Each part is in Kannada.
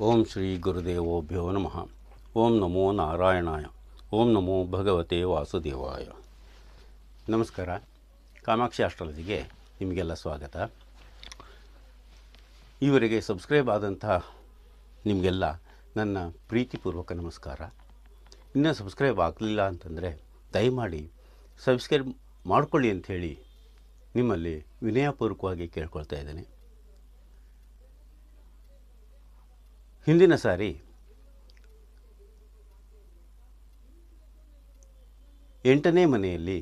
ಓಂ ಶ್ರೀ ಗುರುದೇವೋಭ್ಯೋ ನಮಃ. ಓಂ ನಮೋ ನಾರಾಯಣಾಯ. ಓಂ ನಮೋ ಭಗವತೆ ವಾಸುದೇವಾಯ. ನಮಸ್ಕಾರ. ಕಾಮಾಕ್ಷಿ ಆಸ್ಟ್ರಾಲಜಿಗೆ ನಿಮಗೆಲ್ಲ ಸ್ವಾಗತ. ಈವರೆಗೆ ಸಬ್ಸ್ಕ್ರೈಬ್ ಆದಂತಹ ನಿಮಗೆಲ್ಲ ನನ್ನ ಪ್ರೀತಿಪೂರ್ವಕ ನಮಸ್ಕಾರ. ಇನ್ನೂ ಸಬ್ಸ್ಕ್ರೈಬ್ ಆಗಲಿಲ್ಲ ಅಂತಂದರೆ ದಯಮಾಡಿ ಸಬ್ಸ್ಕ್ರೈಬ್ ಮಾಡಿಕೊಳ್ಳಿ ಅಂಥೇಳಿ ನಿಮ್ಮಲ್ಲಿ ವಿನಯಪೂರ್ವಕವಾಗಿ ಕೇಳ್ಕೊಳ್ತಾ ಇದ್ದೇನೆ. ಹಿಂದಿನ ಸಾರಿ ಎಂಟನೇ ಮನೆಯಲ್ಲಿ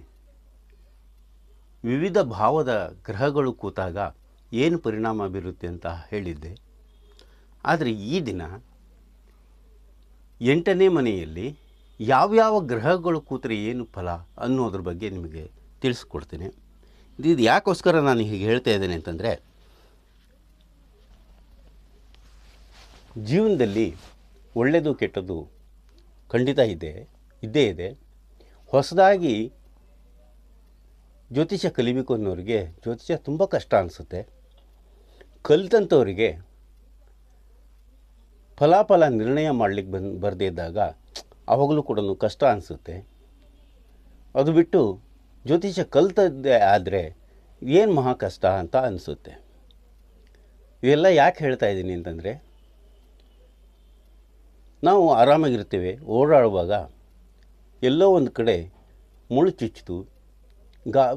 ವಿವಿಧ ಭಾವದ ಗ್ರಹಗಳು ಕೂತಾಗ ಏನು ಪರಿಣಾಮ ಬೀರುತ್ತೆ ಅಂತ ಹೇಳಿದ್ದೆ. ಆದರೆ ಈ ದಿನ ಎಂಟನೇ ಮನೆಯಲ್ಲಿ ಯಾವ್ಯಾವ ಗ್ರಹಗಳು ಕೂತರೆ ಏನು ಫಲ ಅನ್ನೋದ್ರ ಬಗ್ಗೆ ನಿಮಗೆ ತಿಳಿಸ್ಕೊಡ್ತೀನಿ. ಇದು ಯಾಕೋಸ್ಕರ ನಾನು ಹೀಗೆ ಹೇಳ್ತಾ ಇದ್ದೇನೆ ಅಂತಂದರೆ ಜೀವನದಲ್ಲಿ ಒಳ್ಳೆಯದು ಕೆಟ್ಟದ್ದು ಖಂಡಿತ ಇದೆ, ಇದ್ದೇ ಇದೆ. ಹೊಸದಾಗಿ ಜ್ಯೋತಿಷ್ಯ ಕಲಿಬೇಕು ಅನ್ನೋರಿಗೆ ಜ್ಯೋತಿಷ್ಯ ತುಂಬ ಕಷ್ಟ ಅನಿಸುತ್ತೆ. ಕಲಿತಂಥವರಿಗೆ ಫಲಾಫಲ ನಿರ್ಣಯ ಮಾಡಲಿಕ್ಕೆ ಬಂದು, ಬರದೇ ಇದ್ದಾಗ ಆವಾಗಲೂ ಕೂಡ ಕಷ್ಟ ಅನಿಸುತ್ತೆ. ಅದು ಬಿಟ್ಟು ಜ್ಯೋತಿಷ್ಯ ಕಲ್ತದ್ದೇ ಆದರೆ ಏನು ಮಹಾ ಕಷ್ಟ ಅಂತ ಅನಿಸುತ್ತೆ. ಇದೆಲ್ಲ ಯಾಕೆ ಹೇಳ್ತಾ ಇದ್ದೀನಿ ಅಂತಂದರೆ ನಾವು ಆರಾಮಾಗಿರ್ತೇವೆ ಓಡಾಡುವಾಗ ಎಲ್ಲೋ ಒಂದು ಕಡೆ ಮುಳ್ಳು ಚುಚ್ಚಿತು. ಗಾ,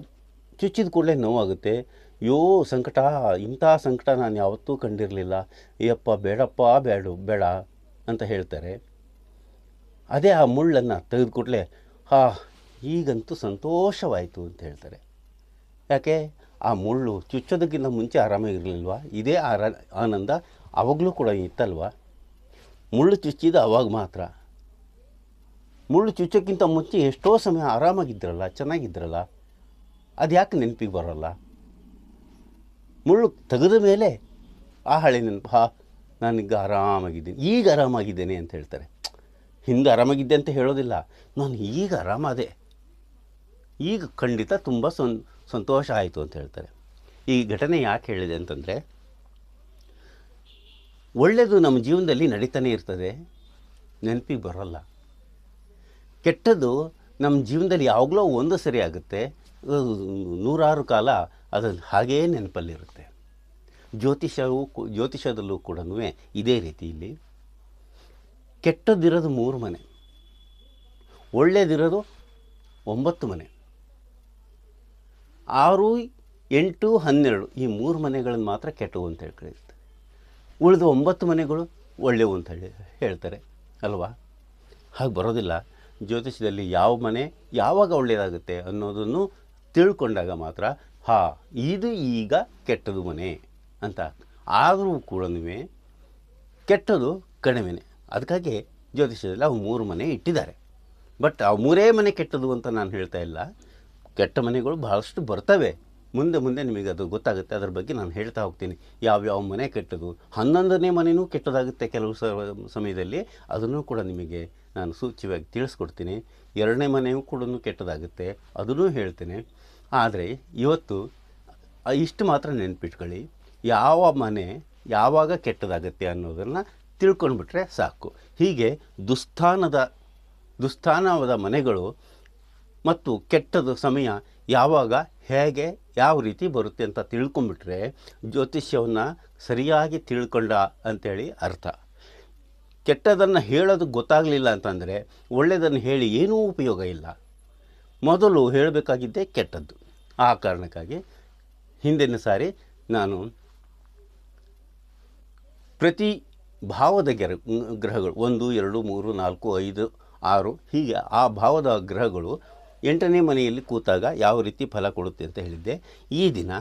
ಚುಚ್ಚಿದ ಕೂಡಲೇ ನೋವಾಗುತ್ತೆ. ಯೋ ಸಂಕಟ, ಇಂಥ ಸಂಕಟ ನಾನು ಯಾವತ್ತೂ ಕಂಡಿರಲಿಲ್ಲ. ಅಯ್ಯಪ್ಪ, ಬೇಡಪ್ಪ ಬೇಡ ಬೇಡ ಅಂತ ಹೇಳ್ತಾರೆ. ಅದೇ ಆ ಮುಳ್ಳನ್ನು ತೆಗೆದು ಕೂಡಲೇ, ಹಾ, ಈಗಂತೂ ಸಂತೋಷವಾಯಿತು ಅಂತ ಹೇಳ್ತಾರೆ. ಯಾಕೆ? ಆ ಮುಳ್ಳು ಚುಚ್ಚೋದಕ್ಕಿಂತ ಮುಂಚೆ ಆರಾಮಾಗಿರಲಿಲ್ವಾ? ಇದೇ ಆರ, ಆನಂದ ಆವಾಗಲೂ ಕೂಡ ಇತ್ತಲ್ವಾ? ಮುಳ್ಳು ಚುಚ್ಚಿದ ಅವಾಗ ಮಾತ್ರ. ಮುಳ್ಳು ಚುಚ್ಚೋಕ್ಕಿಂತ ಮುಂಚೆ ಎಷ್ಟೋ ಸಮಯ ಆರಾಮಾಗಿದ್ರಲ್ಲ, ಚೆನ್ನಾಗಿದ್ರಲ್ಲ ಅದು ಯಾಕೆ ನೆನಪಿಗೆ ಬರೋಲ್ಲ? ಮುಳ್ಳು ತೆಗೆದ ಮೇಲೆ, ಆ ಹಳೆ ನೆನಪು, ಹಾ, ನಾನೀಗ ಆರಾಮಾಗಿದ್ದೀನಿ, ಈಗ ಆರಾಮಾಗಿದ್ದೇನೆ ಅಂತ ಹೇಳ್ತಾರೆ. ಹಿಂದೆ ಆರಾಮಾಗಿದ್ದೆ ಅಂತ ಹೇಳೋದಿಲ್ಲ, ನಾನು ಈಗ ಆರಾಮಾದೆ. ಈಗ ಖಂಡಿತ ತುಂಬ ಸಂತೋಷ ಆಯಿತು ಅಂತ ಹೇಳ್ತಾರೆ. ಈ ಘಟನೆ ಯಾಕೆ ಹೇಳಿದೆ ಅಂತಂದರೆ ಒಳ್ಳೆಯದು ನಮ್ಮ ಜೀವನದಲ್ಲಿ ನಡೀತಾನೆ ಇರ್ತದೆ. ನೆನಪಿಗೆ ಬರೋಲ್ಲ. ಕೆಟ್ಟದ್ದು ನಮ್ಮ ಜೀವನದಲ್ಲಿ ಯಾವಾಗಲೋ ಒಂದು ಸರಿ ಆಗುತ್ತೆ. ನೂರಾರು ಕಾಲ ಅದು ಹಾಗೇ ನೆನಪಲ್ಲಿರುತ್ತೆ. ಜ್ಯೋತಿಷವು ಜ್ಯೋತಿಷದಲ್ಲೂ ಕೂಡ ಇದೇ ರೀತಿ ಇಲ್ಲಿ. ಕೆಟ್ಟದ್ದಿರೋದು ಮೂರು ಮನೆ. ಒಳ್ಳೆಯದಿರೋದು ಒಂಬತ್ತು ಮನೆ. ಆರು, ಎಂಟು, ಹನ್ನೆರಡು ಈ ಮೂರು ಮನೆಗಳನ್ನು ಮಾತ್ರ ಕೆಟ್ಟವು ಅಂತ ಹೇಳಿ ಕರೀತಾರೆ ಉಳಿದ ಒಂಬತ್ತು ಮನೆಗಳು ಒಳ್ಳೆಯವು ಅಂತ ಹೇಳಿ ಹೇಳ್ತಾರೆ, ಅಲ್ವಾ? ಹಾಗೆ ಬರೋದಿಲ್ಲ. ಜ್ಯೋತಿಷ್ಯದಲ್ಲಿ ಯಾವ ಮನೆ ಯಾವಾಗ ಒಳ್ಳೆಯದಾಗುತ್ತೆ ಅನ್ನೋದನ್ನು ತಿಳ್ಕೊಂಡಾಗ ಮಾತ್ರ, ಹಾ, ಇದು ಈಗ ಕೆಟ್ಟದು ಮನೆ ಅಂತ. ಆದರೂ ಕೂಡ ಕೆಟ್ಟದು ಕಡಿಮೆನೆ. ಅದಕ್ಕಾಗಿ ಜ್ಯೋತಿಷ್ಯದಲ್ಲಿ ಅವು ಮೂರು ಮನೆ ಇಟ್ಟಿದ್ದಾರೆ. ಬಟ್ ಆ ಮೂರೇ ಮನೆ ಕೆಟ್ಟದು ಅಂತ ನಾನು ಹೇಳ್ತಾ ಇಲ್ಲ. ಕೆಟ್ಟ ಮನೆಗಳು ಬಹಳಷ್ಟು ಬರ್ತವೆ. ಮುಂದೆ ಮುಂದೆ ನಿಮಗೆ ಅದು ಗೊತ್ತಾಗುತ್ತೆ. ಅದರ ಬಗ್ಗೆ ನಾನು ಹೇಳ್ತಾ ಹೋಗ್ತೀನಿ. ಯಾವ್ಯಾವ ಮನೆ ಕೆಟ್ಟದು, ಹನ್ನೊಂದನೇ ಮನೆಯೂ ಕೆಟ್ಟದಾಗುತ್ತೆ ಕೆಲವು ಸಮಯದಲ್ಲಿ. ಅದನ್ನು ಕೂಡ ನಿಮಗೆ ನಾನು ಸೂಚ್ಯವಾಗಿ ತಿಳಿಸ್ಕೊಡ್ತೀನಿ. ಎರಡನೇ ಮನೆಯೂ ಕೂಡ ಕೆಟ್ಟದಾಗುತ್ತೆ. ಅದನ್ನೂ ಹೇಳ್ತೇನೆ. ಆದರೆ ಇವತ್ತು ಇಷ್ಟು ಮಾತ್ರ ನೆನ್ಪಿಟ್ಕೊಳ್ಳಿ. ಯಾವ ಮನೆ ಯಾವಾಗ ಕೆಟ್ಟದಾಗುತ್ತೆ ಅನ್ನೋದನ್ನು ತಿಳ್ಕೊಂಡ್ಬಿಟ್ರೆ ಸಾಕು. ಹೀಗೆ ದುಸ್ಥಾನದ, ದುಸ್ಥಾನವಾದ ಮನೆಗಳು ಮತ್ತು ಕೆಟ್ಟದ ಸಮಯ ಯಾವಾಗ ಹೇಗೆ ಯಾವ ರೀತಿ ಬರುತ್ತೆ ಅಂತ ತಿಳ್ಕೊಂಬಿಟ್ರೆ ಜ್ಯೋತಿಷ್ಯವನ್ನು ಸರಿಯಾಗಿ ತಿಳ್ಕೊಂಡ ಅಂಥೇಳಿ ಅರ್ಥ. ಕೆಟ್ಟದನ್ನು ಹೇಳೋದು ಗೊತ್ತಾಗಲಿಲ್ಲ ಅಂತಂದರೆ ಒಳ್ಳೆಯದನ್ನು ಹೇಳಿ ಏನೂ ಉಪಯೋಗ ಇಲ್ಲ. ಮೊದಲು ಹೇಳಬೇಕಾಗಿದ್ದೇ ಕೆಟ್ಟದ್ದು. ಆ ಕಾರಣಕ್ಕಾಗಿ ಹಿಂದಿನ ಸಾರಿ ನಾನು ಪ್ರತಿ ಭಾವದ ಗೆರ ಗ್ರಹಗಳು ಒಂದು, ಎರಡು, ಮೂರು, ನಾಲ್ಕು, ಐದು, ಆರು ಹೀಗೆ ಆ ಭಾವದ ಗ್ರಹಗಳು ಎಂಟನೇ ಮನೆಯಲ್ಲಿ ಕೂತಾಗ ಯಾವ ರೀತಿ ಫಲ ಕೊಡುತ್ತೆ ಅಂತ ಹೇಳಿದ್ದೆ. ಈ ದಿನ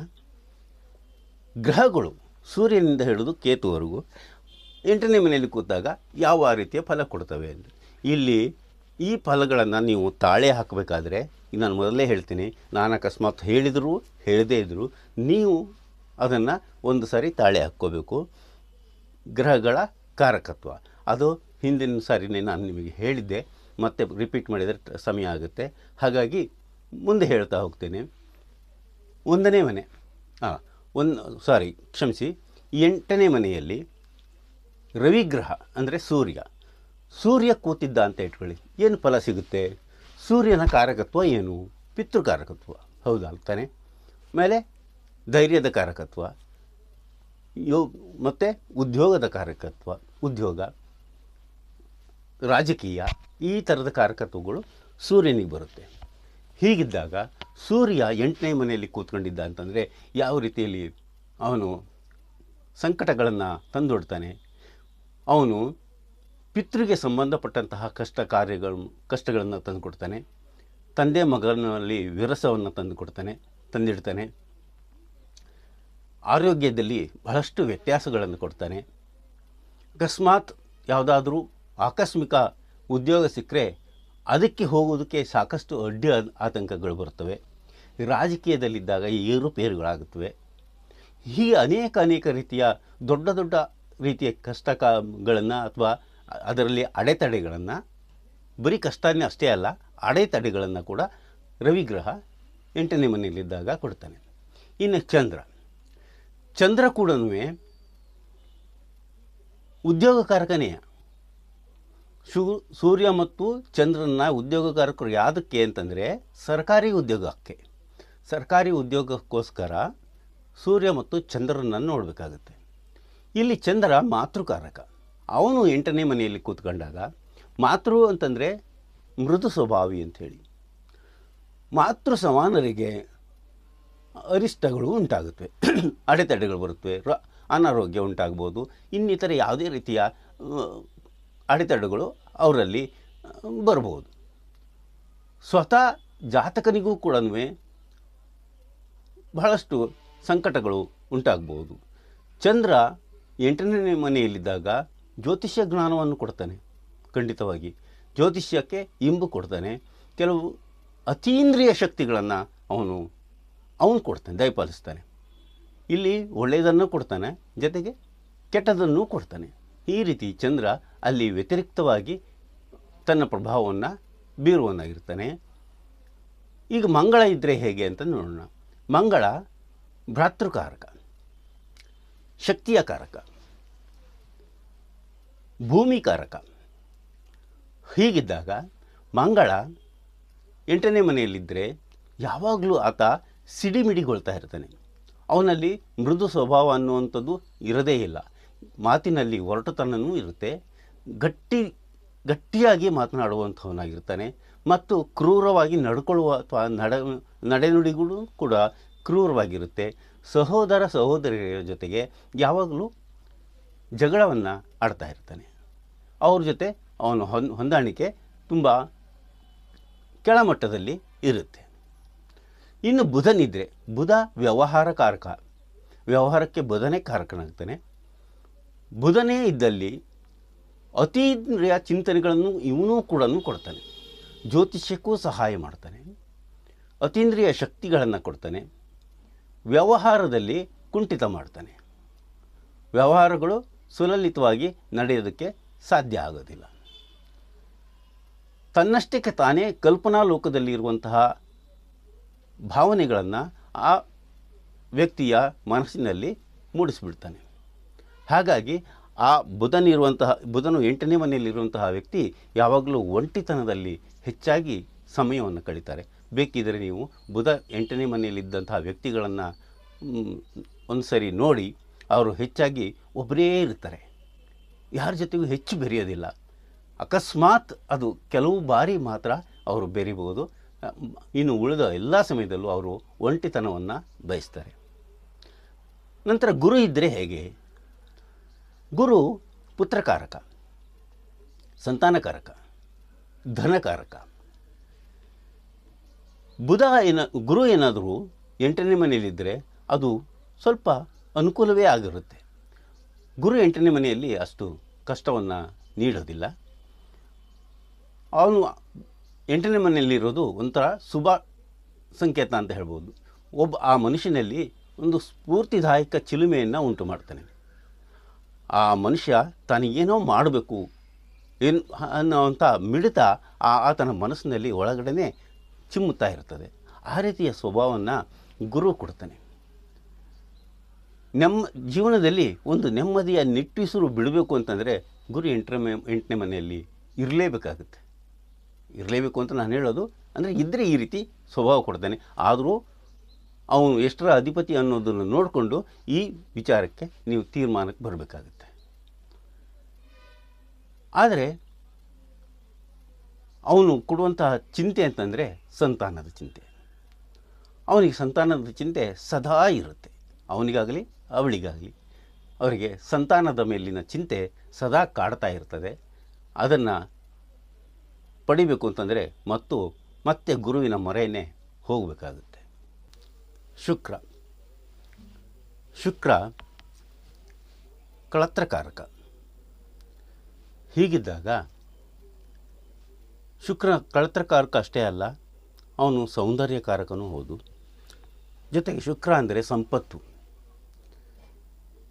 ಗ್ರಹಗಳು ಸೂರ್ಯನಿಂದ ಹಿಡಿದು ಕೇತುವರೆಗೂ ಎಂಟನೇ ಮನೆಯಲ್ಲಿ ಕೂತಾಗ ಯಾವ ರೀತಿಯ ಫಲ ಕೊಡ್ತವೆ ಅಂತ. ಇಲ್ಲಿ ಈ ಫಲಗಳನ್ನು ನೀವು ತಾಳೆ ಹಾಕಬೇಕಾದ್ರೆ ನಾನು ಮೊದಲೇ ಹೇಳ್ತೀನಿ, ನಾನು ಅಕಸ್ಮಾತ್ ಹೇಳಿದರೂ, ಹೇಳದೇ ಇದ್ದರೂ ನೀವು ಅದನ್ನು ಒಂದು ಸಾರಿ ತಾಳೆ ಹಾಕ್ಕೋಬೇಕು. ಗ್ರಹಗಳ ಕಾರಕತ್ವ. ಅದು ಹಿಂದಿನ ಸಾರಿನೇ ನಾನು ನಿಮಗೆ ಹೇಳಿದ್ದೆ. ಮತ್ತೆ ರಿಪೀಟ್ ಮಾಡಿದರೆ ಸಮಯ ಆಗುತ್ತೆ. ಹಾಗಾಗಿ ಮುಂದೆ ಹೇಳ್ತಾ ಹೋಗ್ತೇನೆ. ಒಂದನೇ ಮನೆ. ಹಾಂ ಒಂದು ಸಾರಿ ಕ್ಷಮಿಸಿ. ಎಂಟನೇ ಮನೆಯಲ್ಲಿ ರವಿಗ್ರಹ, ಅಂದರೆ ಸೂರ್ಯ. ಸೂರ್ಯ ಕೂತಿದ್ದ ಅಂತ ಇಟ್ಕೊಳ್ಳಿ. ಏನು ಫಲ ಸಿಗುತ್ತೆ? ಸೂರ್ಯನ ಕಾರಕತ್ವ ಏನು? ಪಿತೃಕಾರಕತ್ವ. ಹೌದಾ ತಾನೆ? ಮೇಲೆ ಧೈರ್ಯದ ಕಾರಕತ್ವ. ಯೋ, ಮತ್ತು ಉದ್ಯೋಗದ ಕಾರಕತ್ವ. ಉದ್ಯೋಗ. ರಾಜಕೀಯ ಈ ಥರದ ಕಾರಕತ್ವಗಳು ಸೂರ್ಯನಿಗೆ ಬರುತ್ತೆ. ಹೀಗಿದ್ದಾಗ ಸೂರ್ಯ ಎಂಟನೇ ಮನೆಯಲ್ಲಿ ಕೂತ್ಕೊಂಡಿದ್ದ ಅಂತಂದರೆ ಯಾವ ರೀತಿಯಲ್ಲಿ ಅವನು ಸಂಕಟಗಳನ್ನು ತಂದೊಡ್ತಾನೆ. ಅವನು ಪಿತೃಗೆ ಸಂಬಂಧಪಟ್ಟಂತಹ ಕಷ್ಟ ಕಾರ್ಯಗಳು, ಕಷ್ಟಗಳನ್ನು ತಂದುಕೊಡ್ತಾನೆ. ತಂದೆ ಮಗನಲ್ಲಿ ವಿರಸವನ್ನು ತಂದುಕೊಡ್ತಾನೆ, ತಂದಿಡ್ತಾನೆ. ಆರೋಗ್ಯದಲ್ಲಿ ಬಹಳಷ್ಟು ವ್ಯತ್ಯಾಸಗಳನ್ನು ಕೊಡ್ತಾನೆ. ಅಕಸ್ಮಾತ್ ಯಾವುದಾದ್ರೂ ಆಕಸ್ಮಿಕ ಉದ್ಯೋಗ ಸಿಕ್ಕರೆ ಅದಕ್ಕೆ ಹೋಗೋದಕ್ಕೆ ಸಾಕಷ್ಟು ಅಡ್ಡಿ ಆತಂಕಗಳು ಬರ್ತವೆ ರಾಜಕೀಯದಲ್ಲಿದ್ದಾಗ ಏರುಪೇರುಗಳಾಗುತ್ತವೆ ಹೀಗೆ ಅನೇಕ ಅನೇಕ ರೀತಿಯ ದೊಡ್ಡ ದೊಡ್ಡ ರೀತಿಯ ಕಷ್ಟಗಳನ್ನು ಅಥವಾ ಅದರಲ್ಲಿ ಅಡೆತಡೆಗಳನ್ನು, ಬರೀ ಕಷ್ಟನೇ ಅಷ್ಟೇ ಅಲ್ಲ, ಅಡೆತಡೆಗಳನ್ನು ಕೂಡ ರವಿಗ್ರಹ ಎಂಟನೇ ಮನೆಯಲ್ಲಿದ್ದಾಗ ಕೊಡ್ತಾನೆ. ಇನ್ನು ಚಂದ್ರ. ಚಂದ್ರ ಕೂಡ ಉದ್ಯೋಗಕಾರಕನೇ. ಶು ಸೂರ್ಯ ಮತ್ತು ಚಂದ್ರನ ಉದ್ಯೋಗಕಾರಕರು ಯಾವುದಕ್ಕೆ ಅಂತಂದರೆ ಸರ್ಕಾರಿ ಉದ್ಯೋಗಕ್ಕೆ. ಸರ್ಕಾರಿ ಉದ್ಯೋಗಕ್ಕೋಸ್ಕರ ಸೂರ್ಯ ಮತ್ತು ಚಂದ್ರನನ್ನು ನೋಡಬೇಕಾಗುತ್ತೆ. ಇಲ್ಲಿ ಚಂದ್ರ ಮಾತೃಕಾರಕ. ಅವನು ಎಂಟನೇ ಮನೆಯಲ್ಲಿ ಕೂತ್ಕೊಂಡಾಗ ಮಾತೃ ಅಂತಂದರೆ ಮೃದು ಸ್ವಭಾವಿ ಅಂಥೇಳಿ ಮಾತೃ ಸಮಾನರಿಗೆ ಅರಿಷ್ಟಗಳು ಉಂಟಾಗುತ್ತವೆ ಅಡೆತಡೆಗಳು ಬರುತ್ತವೆ. ಅನಾರೋಗ್ಯ ಉಂಟಾಗ್ಬೋದು. ಇನ್ನಿತರ ಯಾವುದೇ ರೀತಿಯ ಅಡೆತಡೆಗಳು ಅವರಲ್ಲಿ ಬರಬಹುದು. ಸ್ವತಃ ಜಾತಕನಿಗೂ ಕೂಡ ಬಹಳಷ್ಟು ಸಂಕಟಗಳು ಉಂಟಾಗ್ಬೋದು ಚಂದ್ರ ಎಂಟನೇ ಮನೆಯಲ್ಲಿದ್ದಾಗ ಜ್ಯೋತಿಷ್ಯ ಜ್ಞಾನವನ್ನು ಕೊಡ್ತಾನೆ, ಖಂಡಿತವಾಗಿ. ಜ್ಯೋತಿಷ್ಯಕ್ಕೆ ಇಂಬು ಕೊಡ್ತಾನೆ, ಕೆಲವು ಅತೀಂದ್ರಿಯ ಶಕ್ತಿಗಳನ್ನು ಅವನು ಅವನು ಕೊಡ್ತಾನೆ, ದಯಪಾಲಿಸ್ತಾನೆ. ಇಲ್ಲಿ ಒಳ್ಳೆಯದನ್ನು ಕೊಡ್ತಾನೆ, ಜೊತೆಗೆ ಕೆಟ್ಟದನ್ನು ಕೊಡ್ತಾನೆ. ಈ ರೀತಿ ಚಂದ್ರ ಅಲ್ಲಿ ವ್ಯತಿರಿಕ್ತವಾಗಿ ತನ್ನ ಪ್ರಭಾವವನ್ನು ಬೀರುವನಾಗಿರ್ತಾನೆ ಈಗ ಮಂಗಳ ಇದ್ದರೆ ಹೇಗೆ ಅಂತ ನೋಡೋಣ. ಮಂಗಳ ಭ್ರಾತೃಕಾರಕ ಶಕ್ತಿಯ ಕಾರಕ ಭೂಮಿಕಾರಕ. ಹೀಗಿದ್ದಾಗ ಮಂಗಳ ಎಂಟನೇ ಮನೆಯಲ್ಲಿದ್ದರೆ ಯಾವಾಗಲೂ ಆತ ಸಿಡಿಮಿಡಿಗೊಳ್ತಾ ಇರ್ತಾನೆ. ಅವನಲ್ಲಿ ಮೃದು ಸ್ವಭಾವ ಅನ್ನುವಂಥದ್ದು ಇರದೇ ಇಲ್ಲ. ಮಾತಿನಲ್ಲಿ ಒರಟುತನವೂ ಇರುತ್ತೆ. ಗಟ್ಟಿ, ಗಟ್ಟಿಯಾಗಿ ಮಾತನಾಡುವಂಥವನಾಗಿರ್ತಾನೆ. ಮತ್ತು ಕ್ರೂರವಾಗಿ ನಡ್ಕೊಳ್ಳುವ ಅಥವಾ ನಡ, ನಡೆನುಡಿಗಳು ಕೂಡ ಕ್ರೂರವಾಗಿರುತ್ತೆ. ಸಹೋದರ ಸಹೋದರಿಯರ ಜೊತೆಗೆ ಯಾವಾಗಲೂ ಜಗಳವನ್ನು ಆಡ್ತಾ ಇರ್ತಾನೆ. ಅವ್ರ ಜೊತೆ ಅವನ ಹೊಂದ್ ಹೊಂದಾಣಿಕೆ ತುಂಬ ಕೆಳಮಟ್ಟದಲ್ಲಿ ಇರುತ್ತೆ. ಇನ್ನು ಬುಧನಿದ್ರೆ ಬುಧ ವ್ಯವಹಾರ ಕಾರಕ ವ್ಯವಹಾರಕ್ಕೆ ಬುಧನೇ ಕಾರಕನಾಗ್ತಾನೆ. ಬುಧನೇ ಇದ್ದಲ್ಲಿ ಅತೀಂದ್ರಿಯ ಚಿಂತನೆಗಳನ್ನು ಇವನೂ ಕೂಡ ಕೊಡ್ತಾನೆ. ಜ್ಯೋತಿಷ್ಯಕ್ಕೂ ಸಹಾಯ ಮಾಡ್ತಾನೆ. ಅತೀಂದ್ರಿಯ ಶಕ್ತಿಗಳನ್ನು ಕೊಡ್ತಾನೆ. ವ್ಯವಹಾರದಲ್ಲಿ ಕುಂಠಿತ ಮಾಡ್ತಾನೆ. ವ್ಯವಹಾರಗಳು ಸುಲಲಿತವಾಗಿ ನಡೆಯೋದಕ್ಕೆ ಸಾಧ್ಯ ಆಗೋದಿಲ್ಲ. ತನ್ನಷ್ಟಕ್ಕೆ ತಾನೇ ಕಲ್ಪನಾ ಲೋಕದಲ್ಲಿ ಇರುವಂತಹ ಭಾವನೆಗಳನ್ನು ಆ ವ್ಯಕ್ತಿಯ ಮನಸ್ಸಿನಲ್ಲಿ ಮೂಡಿಸಿಬಿಡ್ತಾನೆ. ಹಾಗಾಗಿ ಆ ಬುಧನಿರುವಂತಹ ಬುಧನು ಎಂಟನೇ ಮನೆಯಲ್ಲಿರುವಂತಹ ವ್ಯಕ್ತಿ ಯಾವಾಗಲೂ ಒಂಟಿತನದಲ್ಲಿ ಹೆಚ್ಚಾಗಿ ಸಮಯವನ್ನು ಕಳೀತಾರೆ. ಬೇಕಿದ್ದರೆ ನೀವು ಬುಧ ಎಂಟನೇ ಮನೆಯಲ್ಲಿದ್ದಂತಹ ವ್ಯಕ್ತಿಗಳನ್ನು ಒಂದು ಸರಿ ನೋಡಿ ಅವರು ಹೆಚ್ಚಾಗಿ ಒಬ್ಬರೇ ಇರ್ತಾರೆ. ಯಾರ ಜೊತೆಗೂ ಹೆಚ್ಚು ಬೆರೆಯೋದಿಲ್ಲ. ಅಕಸ್ಮಾತ್ ಅದು ಕೆಲವು ಬಾರಿ ಮಾತ್ರ ಅವರು ಬೆರಿಬೋದು ಇನ್ನು ಉಳಿದ ಎಲ್ಲ ಸಮಯದಲ್ಲೂ ಅವರು ಒಂಟಿತನವನ್ನು ಬಯಸ್ತಾರೆ. ನಂತರ ಗುರು ಇದ್ದರೆ ಹೇಗೆ? ಗುರು ಪುತ್ರಕಾರಕ, ಸಂತಾನಕಾರಕ, ಧನಕಾರಕ. ಬುಧ ಏನ, ಗುರು ಏನಾದರೂ ಎಂಟನೇ ಮನೆಯಲ್ಲಿದ್ದರೆ ಅದು ಸ್ವಲ್ಪ ಅನುಕೂಲವೇ ಆಗಿರುತ್ತೆ. ಗುರು ಎಂಟನೇ ಮನೆಯಲ್ಲಿ ಅಷ್ಟು ಕಷ್ಟವನ್ನು ನೀಡೋದಿಲ್ಲ. ಅವನು ಎಂಟನೇ ಮನೆಯಲ್ಲಿರೋದು ಒಂಥರ ಶುಭ ಸಂಕೇತ ಅಂತ ಹೇಳ್ಬೋದು. ಒಬ್ಬ ಆ ಮನುಷ್ಯನಲ್ಲಿ ಒಂದು ಸ್ಫೂರ್ತಿದಾಯಕ ಚಿಲುಮೆಯನ್ನು ಉಂಟು ಮಾಡ್ತಾನೆ. ಆ ಮನುಷ್ಯ ತಾನೇನೋ ಮಾಡಬೇಕು ಏನು ಅನ್ನೋವಂಥ ಮಿಡಿತ ಆ ಆತನ ಮನಸ್ಸಿನಲ್ಲಿ ಒಳಗಡೆ ಚಿಮ್ಮುತ್ತಾ ಇರ್ತದೆ. ಆ ರೀತಿಯ ಸ್ವಭಾವವನ್ನು ಗುರು ಕೊಡ್ತಾನೆ. ನೆಮ್ಮ ಜೀವನದಲ್ಲಿ ಒಂದು ನೆಮ್ಮದಿಯ ನಿಟ್ಟುಸಿರು ಬಿಡಬೇಕು ಅಂತಂದರೆ ಗುರು ಎಂಟನೇ ಎಂಟನೇ ಮನೆಯಲ್ಲಿ ಇರಲೇಬೇಕಾಗುತ್ತೆ. ಇರಲೇಬೇಕು ಅಂತ ನಾನು ಹೇಳೋದು ಅಂದರೆ ಇದ್ದರೆ ಈ ರೀತಿ ಸ್ವಭಾವ ಕೊಡ್ತಾನೆ. ಆದರೂ ಅವನು ಎಷ್ಟರ ಅಧಿಪತಿ ಅನ್ನೋದನ್ನು ನೋಡಿಕೊಂಡು ಈ ವಿಚಾರಕ್ಕೆ ನೀವು ತೀರ್ಮಾನಕ್ಕೆ ಬರಬೇಕಾಗುತ್ತೆ. ಆದರೆ ಅವನು ಕೊಡುವಂತಹ ಚಿಂತೆ ಅಂತಂದರೆ ಸಂತಾನದ ಚಿಂತೆ. ಅವನಿಗೆ ಸಂತಾನದ ಚಿಂತೆ ಸದಾ ಇರುತ್ತೆ. ಅವನಿಗಾಗಲಿ, ಅವಳಿಗಾಗಲಿ, ಅವರಿಗೆ ಸಂತಾನದ ಮೇಲಿನ ಚಿಂತೆ ಸದಾ ಕಾಡ್ತಾ ಇರ್ತದೆ. ಅದನ್ನು ಪಡಿಬೇಕು ಅಂತಂದರೆ ಮತ್ತು ಮತ್ತೆ ಗುರುವಿನ ಮೊರೆಯೇ ಹೋಗಬೇಕಾಗುತ್ತೆ. ಶುಕ್ರ. ಶುಕ್ರ ಕಳತ್ರಕಾರಕ. ಹೀಗಿದ್ದಾಗ ಶುಕ್ರ ಕಳತ್ರಕಾರಕ ಅಷ್ಟೇ ಅಲ್ಲ, ಅವನು ಸೌಂದರ್ಯಕಾರಕನೂ ಹೌದು. ಜೊತೆಗೆ ಶುಕ್ರ ಅಂದರೆ ಸಂಪತ್ತು.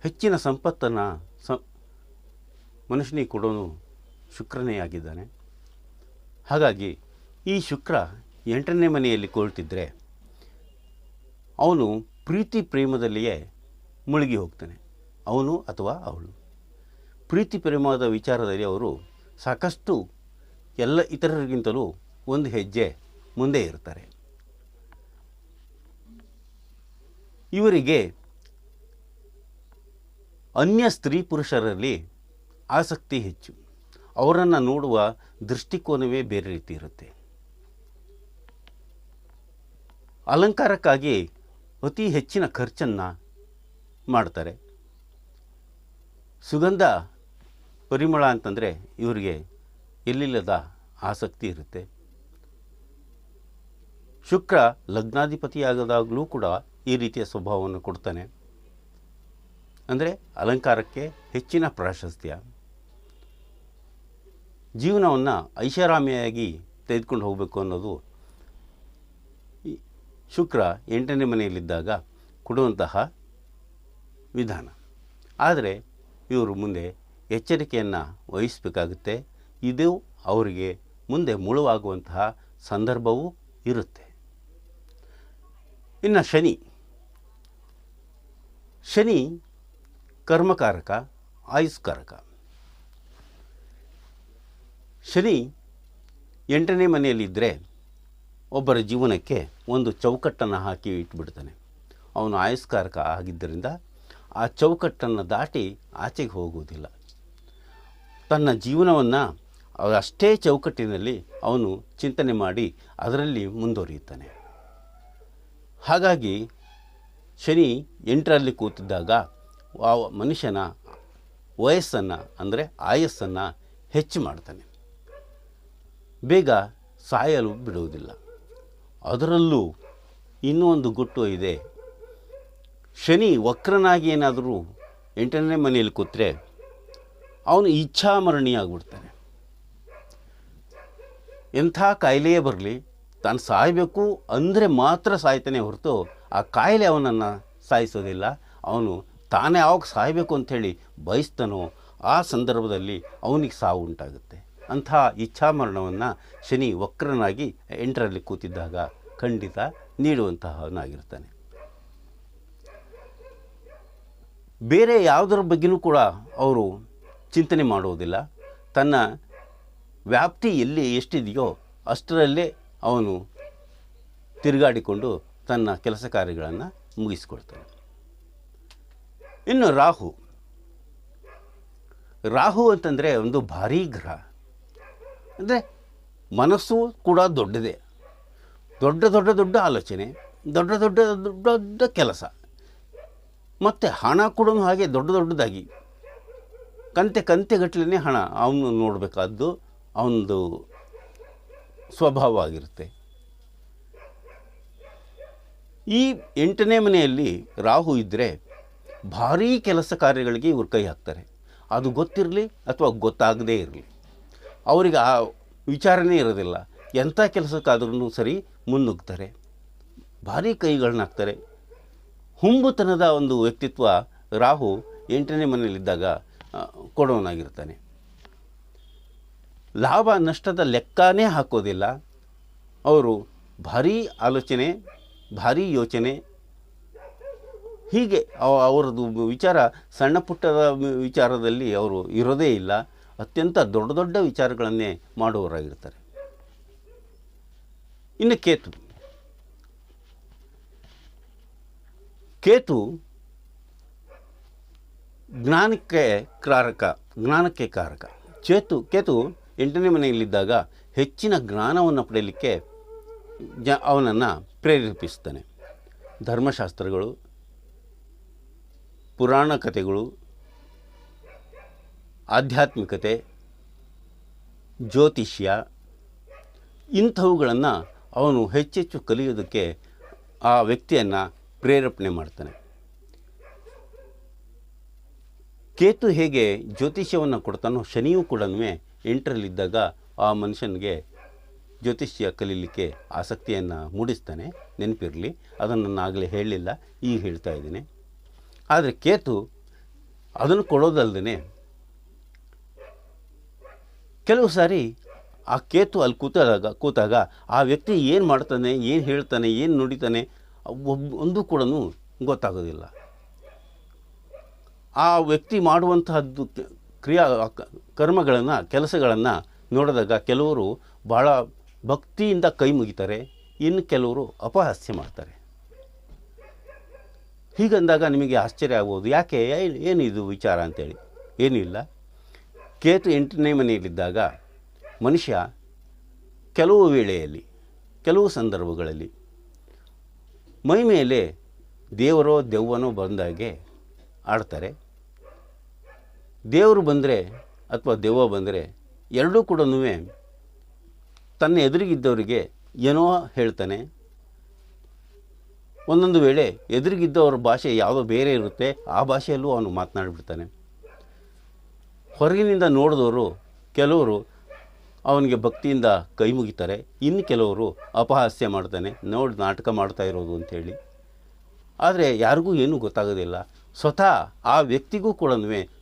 ಹೆಚ್ಚಿನ ಸಂಪತ್ತನ್ನು ಸ, ಮನುಷ್ಯನಿಗೆ ಕೊಡೋನು ಶುಕ್ರನೇ ಆಗಿದ್ದಾನೆ. ಹಾಗಾಗಿ ಈ ಶುಕ್ರ ಎಂಟನೇ ಮನೆಯಲ್ಲಿ ಕೊಳ್ತಿದ್ರೆ ಅವನು ಪ್ರೀತಿ ಪ್ರೇಮದಲ್ಲಿಯೇ ಮುಳುಗಿ ಹೋಗ್ತಾನೆ. ಅವನು ಅಥವಾ ಅವಳು. ಪ್ರೀತಿ ಪ್ರೇಮದ ವಿಚಾರದಲ್ಲಿ ಅವರು ಸಾಕಷ್ಟು ಎಲ್ಲ ಇತರರಿಗಿಂತಲೂ ಒಂದು ಹೆಜ್ಜೆ ಮುಂದೆ ಇರ್ತಾರೆ. ಇವರಿಗೆ ಅನ್ಯ ಸ್ತ್ರೀ ಪುರುಷರಲ್ಲಿ ಆಸಕ್ತಿ ಹೆಚ್ಚು. ಅವರನ್ನು ನೋಡುವ ದೃಷ್ಟಿಕೋನವೇ ಬೇರೆ ರೀತಿ ಇರುತ್ತೆ. ಅಲಂಕಾರಕ್ಕಾಗಿ ಅತಿ ಹೆಚ್ಚಿನ ಖರ್ಚನ್ನು ಮಾಡ್ತಾರೆ. ಸುಗಂಧ ಪರಿಮಳ ಅಂತಂದರೆ ಇವರಿಗೆ ಎಲ್ಲಿಲ್ಲದ ಆಸಕ್ತಿ ಇರುತ್ತೆ. ಶುಕ್ರ ಲಗ್ನಾಧಿಪತಿಯಾಗದಾಗಲೂ ಕೂಡ ಈ ರೀತಿಯ ಸ್ವಭಾವವನ್ನು ಕೊಡ್ತಾನೆ. ಅಂದರೆ ಅಲಂಕಾರಕ್ಕೆ ಹೆಚ್ಚಿನ ಪ್ರಾಶಸ್ತ್ಯ. ಜೀವನವನ್ನು ಐಷಾರಾಮಿಯಾಗಿ ತೆಗೆದುಕೊಂಡು ಹೋಗಬೇಕು ಅನ್ನೋದು ಶುಕ್ರ ಎಂಟನೇ ಮನೆಯಲ್ಲಿದ್ದಾಗ ಕೊಡುವಂತಹ ವಿಧಾನ. ಆದರೆ ಇವರು ಮುಂದೆ ಎಚ್ಚರಿಕೆಯನ್ನು ವಹಿಸಬೇಕಾಗುತ್ತೆ. ಇದು ಅವರಿಗೆ ಮುಂದೆ ಮುಳುವಾಗುವಂತಹ ಸಂದರ್ಭವೂ ಇರುತ್ತೆ. ಇನ್ನು ಶನಿ. ಶನಿ ಕರ್ಮಕಾರಕ, ಆಯುಷ್ಕಾರಕ. ಶನಿ ಎಂಟನೇ ಮನೆಯಲ್ಲಿದ್ದರೆ ಒಬ್ಬರ ಜೀವನಕ್ಕೆ ಒಂದು ಚೌಕಟ್ಟನ್ನು ಹಾಕಿ ಇಟ್ಬಿಡ್ತಾನೆ. ಅವನು ಆಯಸ್ಕಾರಕ ಆಗಿದ್ದರಿಂದ ಆ ಚೌಕಟ್ಟನ್ನು ದಾಟಿ ಆಚೆಗೆ ಹೋಗುವುದಿಲ್ಲ. ತನ್ನ ಜೀವನವನ್ನು ಅಷ್ಟೇ ಚೌಕಟ್ಟಿನಲ್ಲಿ ಅವನು ಚಿಂತನೆ ಮಾಡಿ ಅದರಲ್ಲಿ ಮುಂದುವರಿಯುತ್ತಾನೆ. ಹಾಗಾಗಿ ಶನಿ ಎಂಟರಲ್ಲಿ ಕೂತಿದ್ದಾಗ ಆ ಮನುಷ್ಯನ ವಯಸ್ಸನ್ನು ಅಂದರೆ ಆಯಸ್ಸನ್ನು ಹೆಚ್ಚು ಮಾಡ್ತಾನೆ. ಬೇಗ ಸಾಯಲು ಬಿಡುವುದಿಲ್ಲ. ಅದರಲ್ಲೂ ಇನ್ನೂ ಒಂದು ಗುಟ್ಟು ಇದೆ. ಶನಿ ವಕ್ರನಾಗಿ ಏನಾದರೂ ಎಂಟನೇ ಮನೆಯಲ್ಲಿ ಕೂತ್ರೆ ಅವನು ಇಚ್ಛಾಮರಣಿ ಆಗ್ಬಿಡ್ತಾನೆ ಎಂಥ ಕಾಯಿಲೆಯೇ ಬರಲಿ, ತಾನು ಸಾಯಬೇಕು ಅಂದರೆ ಮಾತ್ರ ಸಾಯ್ತಾನೆ ಹೊರತು ಆ ಕಾಯಿಲೆ ಅವನನ್ನು ಸಾಯಿಸೋದಿಲ್ಲ. ಅವನು ತಾನೇ ಯಾವಾಗ ಸಾಯಬೇಕು ಅಂಥೇಳಿ ಬಯಸ್ತಾನೋ ಆ ಸಂದರ್ಭದಲ್ಲಿ ಅವನಿಗೆ ಸಾವು ಉಂಟಾಗುತ್ತೆ. ಅಂಥ ಇಚ್ಛಾಮರಣವನ್ನು ಶನಿ ವಕ್ರನಾಗಿ ಎಂಟರಲ್ಲಿ ಕೂತಿದ್ದಾಗ ಖಂಡಿತ ನೀಡುವಂತಹವನಾಗಿರ್ತಾನೆ. ಬೇರೆ ಯಾವುದರ ಬಗ್ಗೆಯೂ ಕೂಡ ಅವರು ಚಿಂತನೆ ಮಾಡುವುದಿಲ್ಲ. ತನ್ನ ವ್ಯಾಪ್ತಿ ಎಲ್ಲಿ ಎಷ್ಟಿದೆಯೋ ಅಷ್ಟರಲ್ಲೇ ಅವನು ತಿರುಗಾಡಿಕೊಂಡು ತನ್ನ ಕೆಲಸ ಕಾರ್ಯಗಳನ್ನು ಮುಗಿಸಿಕೊಳ್ತಾನೆ. ಇನ್ನು ರಾಹು. ರಾಹು ಅಂತಂದರೆ ಒಂದು ಭಾರೀ ಗ್ರಹ. ಅಂದರೆ ಮನಸ್ಸು ಕೂಡ ದೊಡ್ಡದೇ. ದೊಡ್ಡ ದೊಡ್ಡ ದೊಡ್ಡ ಆಲೋಚನೆ, ದೊಡ್ಡ ದೊಡ್ಡ ದೊಡ್ಡ ದೊಡ್ಡ ಕೆಲಸ. ಮತ್ತು ಹಣ ಕೂಡ ಹಾಗೆ ದೊಡ್ಡ ದೊಡ್ಡದಾಗಿ. ಕಂತೆ ಕಂತೆಗಟ್ಟಲೆ ಹಣ ಅವನು ನೋಡಬೇಕಾದ್ದು ಅವನದು ಸ್ವಭಾವ ಆಗಿರುತ್ತೆ ಈ ಎಂಟನೇ ಮನೆಯಲ್ಲಿ ರಾಹು ಇದ್ದರೆ ಭಾರೀ ಕೆಲಸ ಕಾರ್ಯಗಳಿಗೆ ಇವರು ಕೈ ಹಾಕ್ತಾರೆ. ಅದು ಗೊತ್ತಿರಲಿ ಅಥವಾ ಗೊತ್ತಾಗದೇ ಇರಲಿ. ಅವರಿಗೆ ಆ ವಿಚಾರನೇ ಇರೋದಿಲ್ಲ. ಎಂಥ ಕೆಲಸಕ್ಕಾದ್ರೂ ಸರಿ ಮುನ್ನುಗ್ತಾರೆ. ಭಾರೀ ಕೈಗಳನ್ನ ಹಾಕ್ತಾರೆ ಹುಂಬುತನದ ಒಂದು ವ್ಯಕ್ತಿತ್ವ ರಾಹು ಎಂಟನೇ ಮನೆಯಲ್ಲಿದ್ದಾಗ ಕೊಡೋನಾಗಿರ್ತಾನೆ. ಲಾಭ ನಷ್ಟದ ಲೆಕ್ಕನೇ ಹಾಕೋದಿಲ್ಲ. ಅವರು ಭಾರೀ ಆಲೋಚನೆ, ಭಾರೀ ಯೋಚನೆ. ಹೀಗೆ ಅವ- ಅವರದ್ದು ವಿಚಾರ ಸಣ್ಣ ಪುಟ್ಟದ ವಿಚಾರದಲ್ಲಿ ಅವರು ಇರೋದೇ ಇಲ್ಲ. ಅತ್ಯಂತ ದೊಡ್ಡ ದೊಡ್ಡ ವಿಚಾರಗಳನ್ನೇ ಮಾಡುವವರಾಗಿರ್ತಾರೆ. ಇನ್ನು ಕೇತು. ಕೇತು ಜ್ಞಾನಕ್ಕೆ ಕಾರಕ ಜ್ಞಾನಕ್ಕೆ ಕಾರಕ. ಚೇತು, ಕೇತು ಎಂಟನೇ ಮನೆಯಲ್ಲಿದ್ದಾಗ ಹೆಚ್ಚಿನ ಜ್ಞಾನವನ್ನು ಪಡೆಯಲಿಕ್ಕೆ ಜ, ಅವನನ್ನು ಪ್ರೇರೇಪಿಸ್ತಾನೆ ಧರ್ಮಶಾಸ್ತ್ರಗಳು, ಪುರಾಣ ಕಥೆಗಳು ಆಧ್ಯಾತ್ಮಿಕತೆ, ಜ್ಯೋತಿಷ್ಯ, ಇಂಥವುಗಳನ್ನು ಅವನು ಹೆಚ್ಚೆಚ್ಚು ಕಲಿಯೋದಕ್ಕೆ ಆ ವ್ಯಕ್ತಿಯನ್ನು ಪ್ರೇರೇಪಣೆ ಮಾಡ್ತಾನೆ. ಕೇತು ಹೇಗೆ ಜ್ಯೋತಿಷ್ಯವನ್ನು ಕೊಡ್ತಾನೋ ಶನಿಯೂ ಕೂಡ ಎಂಟರಲ್ಲಿದ್ದಾಗ ಆ ಮನುಷ್ಯನಿಗೆ ಜ್ಯೋತಿಷ್ಯ ಕಲೀಲಿಕ್ಕೆ ಆಸಕ್ತಿಯನ್ನು ಮೂಡಿಸ್ತಾನೆ, ನೆನಪಿರಲಿ. ಅದನ್ನು ನಾನು ಆಗಲೇ ಹೇಳಲಿಲ್ಲ ಈಗ ಹೇಳ್ತಾ ಇದ್ದೀನಿ. ಆದರೆ ಕೇತು ಅದನ್ನು ಕೊಡೋದಲ್ಲದೆ ಕೆಲವು ಸಾರಿ ಆ ಕೇತು ಅಲ್ಲಿ ಕೂತಾಗ ಕೂತಾಗ ಆ ವ್ಯಕ್ತಿ ಏನು ಮಾಡ್ತಾನೆ, ಏನು ಹೇಳ್ತಾನೆ, ಏನು ನುಡಿತಾನೆ ಒಬ್ಬ ಒಂದು ಕೂಡ ಗೊತ್ತಾಗೋದಿಲ್ಲ. ಆ ವ್ಯಕ್ತಿ ಮಾಡುವಂತಹದ್ದು ಕ್ರಿಯಾ ಕರ್ಮಗಳನ್ನು, ಕೆಲಸಗಳನ್ನು ನೋಡಿದಾಗ ಕೆಲವರು ಭಾಳ ಭಕ್ತಿಯಿಂದ ಕೈ ಮುಗಿತಾರೆ, ಇನ್ನು ಕೆಲವರು ಅಪಹಾಸ್ಯ ಮಾಡ್ತಾರೆ. ಹೀಗಂದಾಗ ನಿಮಗೆ ಆಶ್ಚರ್ಯ ಆಗ್ಬೋದು ಯಾಕೆ ಏನ್- ಏನಿದು ವಿಚಾರ ಅಂತೇಳಿ? ಏನೂ ಇಲ್ಲ ಕೇತು ಎಂಟನೇ ಮನೆಯಲ್ಲಿದ್ದಾಗ ಮನುಷ್ಯ ಕೆಲವು ವೇಳೆಯಲ್ಲಿ, ಕೆಲವು ಸಂದರ್ಭಗಳಲ್ಲಿ ಮೈ ಮೇಲೆ ದೇವರೋ ದೆವ್ವನೋ ಬಂದಾಗೆ ಆಡ್ತಾರೆ. ದೇವರು ಬಂದರೆ ಅಥವಾ ದೆವ್ವ ಬಂದರೆ ಎರಡೂ ಕೂಡ ತನ್ನ ಎದುರಿಗಿದ್ದವರಿಗೆ ಏನೋ ಹೇಳ್ತಾನೆ. ಒಂದೊಂದು ವೇಳೆ ಎದುರಿಗಿದ್ದವ್ರ ಭಾಷೆ ಯಾವುದೋ ಬೇರೆ ಇರುತ್ತೆ, ಆ ಭಾಷೆಯಲ್ಲೂ ಅವನು ಮಾತನಾಡಿಬಿಡ್ತಾನೆ. ಹೊರಗಿನಿಂದ ನೋಡಿದವರು ಕೆಲವರು ಅವನಿಗೆ ಭಕ್ತಿಯಿಂದ ಕೈ ಮುಗಿತಾರೆ. ಇನ್ನು ಕೆಲವರು ಅಪಹಾಸ್ಯ ಮಾಡ್ತಾನೆ, ನೋಡಿ ನಾಟಕ ಮಾಡ್ತಾ ಇರೋದು ಅಂಥೇಳಿ. ಆದರೆ ಯಾರಿಗೂ ಏನೂ ಗೊತ್ತಾಗೋದಿಲ್ಲ. ಸ್ವತಃ ಆ ವ್ಯಕ್ತಿಗೂ ಕೂಡ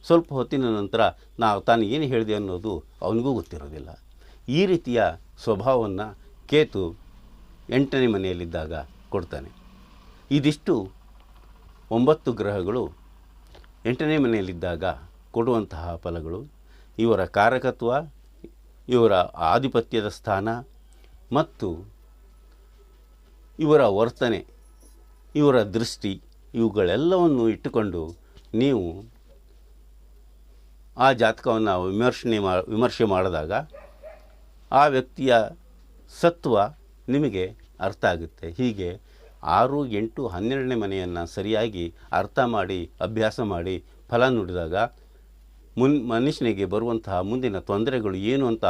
ಸ್ವಲ್ಪ ಹೊತ್ತಿನ ನಂತರ ನಾವು ತಾನು ಏನು ಹೇಳಿದೆ ಅನ್ನೋದು ಅವನಿಗೂ ಗೊತ್ತಿರೋದಿಲ್ಲ. ಈ ರೀತಿಯ ಸ್ವಭಾವವನ್ನು ಕೇತು ಎಂಟನೇ ಮನೆಯಲ್ಲಿದ್ದಾಗ ಕೊಡ್ತಾನೆ. ಇದಿಷ್ಟು ಒಂಬತ್ತು ಗ್ರಹಗಳು ಎಂಟನೇ ಮನೆಯಲ್ಲಿದ್ದಾಗ ಕೊಡುವಂತಹ ಫಲಗಳು, ಇವರ ಕಾರಕತ್ವ, ಇವರ ಆಧಿಪತ್ಯದ ಸ್ಥಾನ ಮತ್ತು ಇವರ ವರ್ತನೆ, ಇವರ ದೃಷ್ಟಿ, ಇವುಗಳೆಲ್ಲವನ್ನು ಇಟ್ಟುಕೊಂಡು ನೀವು ಆ ಜಾತಕವನ್ನು ವಿಮರ್ಶನೆ ಮಾ, ವಿಮರ್ಶೆ ಮಾಡಿದಾಗ ಆ ವ್ಯಕ್ತಿಯ ಸತ್ವ ನಿಮಗೆ ಅರ್ಥ ಆಗುತ್ತೆ. ಹೀಗೆ ಆರು, ಎಂಟು, ಹನ್ನೆರಡನೇ ಮನೆಯನ್ನು ಸರಿಯಾಗಿ ಅರ್ಥ ಮಾಡಿ, ಅಭ್ಯಾಸ ಮಾಡಿ ಫಲ ನುಡಿದಾಗ ಮುನ್, ಮನುಷ್ಯನಿಗೆ ಬರುವಂತಹ ಮುಂದಿನ ತೊಂದರೆಗಳು ಏನು ಅಂತ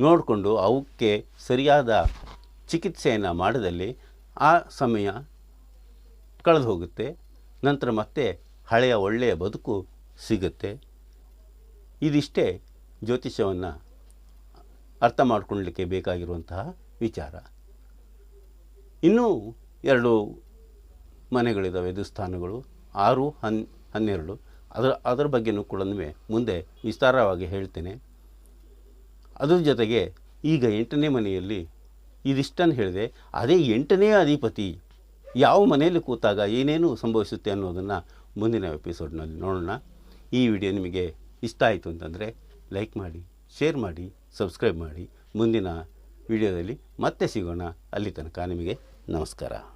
ನೋಡಿಕೊಂಡು ಅವಕ್ಕೆ ಸರಿಯಾದ ಚಿಕಿತ್ಸೆಯನ್ನು ಮಾಡಿದಲ್ಲಿ ಆ ಸಮಯ ಕಳೆದು ಹೋಗುತ್ತೆ ನಂತರ ಮತ್ತೆ ಹಳೆಯ ಒಳ್ಳೆಯ ಬದುಕು ಸಿಗುತ್ತೆ. ಇದಿಷ್ಟೇ ಜ್ಯೋತಿಷ್ಯವನ್ನು ಅರ್ಥ ಮಾಡಿಕೊಳ್ಳಲಿಕ್ಕೆ ಬೇಕಾಗಿರುವಂತಹ ವಿಚಾರ. ಇನ್ನೂ ಎರಡು ಮನೆಗಳಿದ್ದಾವೆ ದುಸ್ಥಾನಗಳು ಆರು, ಹನ್, ಹನ್ನೆರಡು. ಅದರ ಅದರ ಬಗ್ಗೆನೂ ಕೂಡ ಮುಂದೆ ವಿಸ್ತಾರವಾಗಿ ಹೇಳ್ತೇನೆ. ಅದರ ಜೊತೆಗೆ ಈಗ ಎಂಟನೇ ಮನೆಯಲ್ಲಿ ಇದಿಷ್ಟನ್ನು ಹೇಳಿದೆ, ಅದೇ ಎಂಟನೇ ಅಧಿಪತಿ ಯಾವ ಮನೆಯಲ್ಲಿ ಕೂತಾಗ ಏನೇನು ಸಂಭವಿಸುತ್ತೆ ಅನ್ನೋದನ್ನು ಮುಂದಿನ ಎಪಿಸೋಡ್ನಲ್ಲಿ ನೋಡೋಣ. ಈ ವಿಡಿಯೋ ನಿಮಗೆ ಇಷ್ಟ ಆಯಿತು ಅಂತಂದರೆ ಲೈಕ್ ಮಾಡಿ, ಶೇರ್ ಮಾಡಿ, ಸಬ್ಸ್ಕ್ರೈಬ್ ಮಾಡಿ. ಮುಂದಿನ ವಿಡಿಯೋದಲ್ಲಿ ಮತ್ತೆ ಸಿಗೋಣ. ಅಲ್ಲಿ ತನಕ ನಿಮಗೆ ನಮಸ್ಕಾರ.